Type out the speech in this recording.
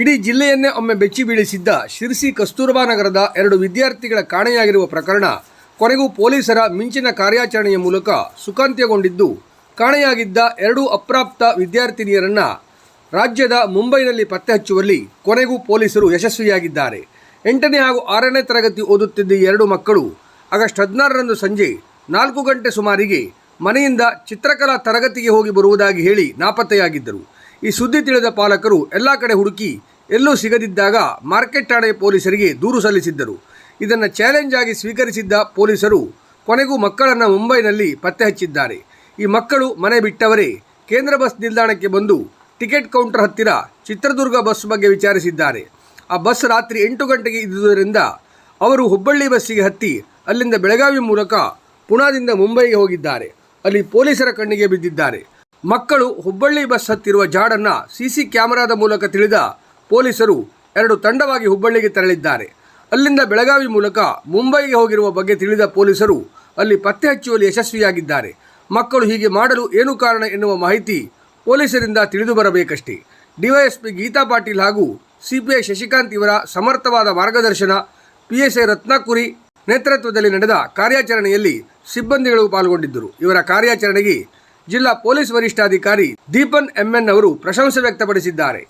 ಇಡೀ ಜಿಲ್ಲೆಯನ್ನೇ ಒಮ್ಮೆ ಬೆಚ್ಚಿ ಬೀಳಿಸಿದ್ದ ಶಿರ್ಸಿ ಕಸ್ತೂರಬಾ ನಗರದ ಎರಡು ವಿದ್ಯಾರ್ಥಿಗಳ ಕಾಣೆಯಾಗಿರುವ ಪ್ರಕರಣ ಕೊನೆಗೂ ಪೊಲೀಸರ ಮಿಂಚಿನ ಕಾರ್ಯಾಚರಣೆಯ ಮೂಲಕ ಸುಖಾಂತ್ಯಗೊಂಡಿದ್ದು, ಕಾಣೆಯಾಗಿದ್ದ ಎರಡೂ ಅಪ್ರಾಪ್ತ ವಿದ್ಯಾರ್ಥಿನಿಯರನ್ನು ರಾಜ್ಯದ ಮುಂಬೈನಲ್ಲಿ ಪತ್ತೆ ಹಚ್ಚುವಲ್ಲಿ ಕೊನೆಗೂ ಪೊಲೀಸರು ಯಶಸ್ವಿಯಾಗಿದ್ದಾರೆ. ಎಂಟನೇ ಹಾಗೂ ಆರನೇ ತರಗತಿ ಓದುತ್ತಿದ್ದ ಎರಡು ಮಕ್ಕಳು ಆಗಸ್ಟ್ ಹದಿನಾರರಂದು ಸಂಜೆ ನಾಲ್ಕು ಗಂಟೆ ಸುಮಾರಿಗೆ ಮನೆಯಿಂದ ಚಿತ್ರಕಲಾ ತರಗತಿಗೆ ಹೋಗಿ ಬರುವುದಾಗಿ ಹೇಳಿ ನಾಪತ್ತೆಯಾಗಿದ್ದರು. ಈ ಸುದ್ದಿ ತಿಳಿದ ಪಾಲಕರು ಎಲ್ಲ ಕಡೆ ಹುಡುಕಿ ಎಲ್ಲೂ ಸಿಗದಿದ್ದಾಗ ಮಾರ್ಕೆಟ್ ಠಾಣೆ ಪೊಲೀಸರಿಗೆ ದೂರು ಸಲ್ಲಿಸಿದ್ದರು. ಇದನ್ನು ಚಾಲೆಂಜ್ ಆಗಿ ಸ್ವೀಕರಿಸಿದ್ದ ಪೊಲೀಸರು ಕೊನೆಗೂ ಮಕ್ಕಳನ್ನು ಮುಂಬೈನಲ್ಲಿ ಪತ್ತೆ ಹಚ್ಚಿದ್ದಾರೆ. ಈ ಮಕ್ಕಳು ಮನೆ ಬಿಟ್ಟವರೇ ಕೇಂದ್ರ ಬಸ್ ನಿಲ್ದಾಣಕ್ಕೆ ಬಂದು ಟಿಕೆಟ್ ಕೌಂಟರ್ ಹತ್ತಿರ ಚಿತ್ರದುರ್ಗ ಬಸ್ ಬಗ್ಗೆ ವಿಚಾರಿಸಿದ್ದಾರೆ. ಆ ಬಸ್ ರಾತ್ರಿ ಎಂಟು ಗಂಟೆಗೆ ಇದ್ದುದರಿಂದ ಅವರು ಹುಬ್ಬಳ್ಳಿ ಬಸ್ಸಿಗೆ ಹತ್ತಿ ಅಲ್ಲಿಂದ ಬೆಳಗಾವಿ ಮೂಲಕ ಪುಣಾದಿಂದ ಮುಂಬೈಗೆ ಹೋಗಿದ್ದಾರೆ. ಅಲ್ಲಿ ಪೊಲೀಸರ ಕಣ್ಣಿಗೆ ಬಿದ್ದಿದ್ದಾರೆ. ಮಕ್ಕಳು ಹುಬ್ಬಳ್ಳಿ ಬಸ್ ಹತ್ತಿರುವ ಜಾಡನ್ನ ಸಿಸಿ ಕ್ಯಾಮೆರಾದ ಮೂಲಕ ತಿಳಿದ ಪೊಲೀಸರು ಎರಡು ತಂಡವಾಗಿ ಹುಬ್ಬಳ್ಳಿಗೆ ತೆರಳಿದ್ದಾರೆ. ಅಲ್ಲಿಂದ ಬೆಳಗಾವಿ ಮೂಲಕ ಮುಂಬೈಗೆ ಹೋಗಿರುವ ಬಗ್ಗೆ ತಿಳಿದ ಪೊಲೀಸರು ಅಲ್ಲಿ ಪತ್ತೆ ಹಚ್ಚುವಲ್ಲಿ ಯಶಸ್ವಿಯಾಗಿದ್ದಾರೆ. ಮಕ್ಕಳು ಹೀಗೆ ಮಾಡಲು ಏನು ಕಾರಣ ಎನ್ನುವ ಮಾಹಿತಿ ಪೊಲೀಸರಿಂದ ತಿಳಿದು ಬರಬೇಕಷ್ಟೇ. ಡಿವೈಎಸ್ಪಿ ಗೀತಾ ಪಾಟೀಲ್ ಹಾಗೂ ಸಿಪಿಐ ಶಶಿಕಾಂತ್ ಇವರ ಸಮರ್ಥವಾದ ಮಾರ್ಗದರ್ಶನ, ಪಿಎಸ್ಐ ರತ್ನಾಕುರಿ ನೇತೃತ್ವದಲ್ಲಿ ನಡೆದ ಕಾರ್ಯಾಚರಣೆಯಲ್ಲಿ ಸಿಬ್ಬಂದಿಗಳು ಪಾಲ್ಗೊಂಡಿದ್ದರು. ಇವರ ಕಾರ್ಯಾಚರಣೆಗೆ ಜಿಲ್ಲಾ ಪೊಲೀಸ್ ವರಿಷ್ಠಾಧಿಕಾರಿ ದೀಪನ್ ಎಂಎನ್ ಅವರು ಪ್ರಶಂಸೆ ವ್ಯಕ್ತಪಡಿಸಿದ್ದಾರೆ.